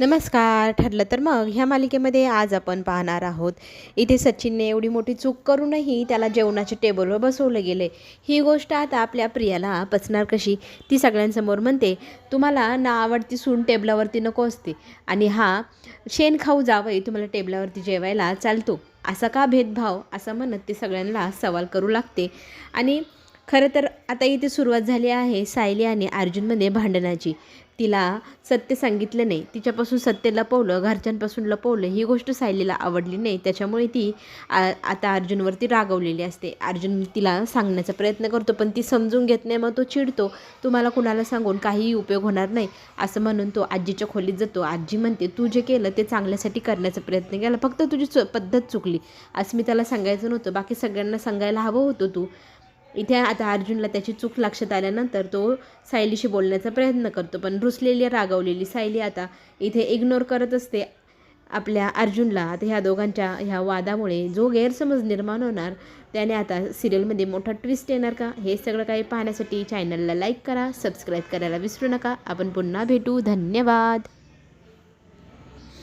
नमस्कार. ठरलं तर मग ह्या मालिकेमध्ये आज आपण पाहणार आहोत. इथे सचिनने एवढी मोठी चूक करूनही त्याला जेवणाच्या टेबलवर बसवलं गेले ही गोष्ट आता आपल्या प्रियाला पचणार कशी? ती सगळ्यांसमोर म्हणते तुम्हाला ना आवडती सून टेबलावरती नको असते. आणि हा शेण खाऊ जावं तुम्हाला टेबलावरती जेवायला चालतो. असा का भेदभाव? असं म्हणत ते सगळ्यांना सवाल करू लागते. आणि खरं तर आता इथे सुरुवात झाली आहे सायली आणि अर्जुनमध्ये भांडणाची. तिला सत्य सांगितलं नाही. तिच्यापासून सत्य लपवलं घरच्यांपासून लपवलं ही गोष्ट सायलीला आवडली नाही. त्याच्यामुळे ती आ- आता अर्जुनवरती रागवलेली असते. अर्जुन तिला सांगण्याचा प्रयत्न करतो पण ती समजून घेत नाही मग तो चिडतो. तुम्हाला कुणाला सांगून काहीही उपयोग होणार नाही असं म्हणून तो आजीच्या खोलीत जातो. आजी म्हणते तू जे केलं ते चांगल्यासाठी करण्याचा प्रयत्न केला. फक्त तुझी च पद्धत चुकली. असं मी त्याला सांगायचं नव्हतं. बाकी सगळ्यांना सांगायला हवं होतं तू. इथे आता अर्जुनला त्याची चूक लक्षात आल्यानंतर तो सायलीशी बोलण्याचा प्रयत्न करतो पण रुसलेली रागावलेली सायली आता इथे इग्नोर करत असते. आपल्या अर्जुनला आता ह्या दोघांच्या ह्या वादामुळे जो गैरसमज निर्माण होणार त्याने आता सिरियलमध्ये मोठा ट्विस्ट येणार का? हे सगळं काही पाहण्यासाठी चॅनलला लाईक करा सबस्क्राईब करायला विसरू नका. आपण पुन्हा भेटू. धन्यवाद.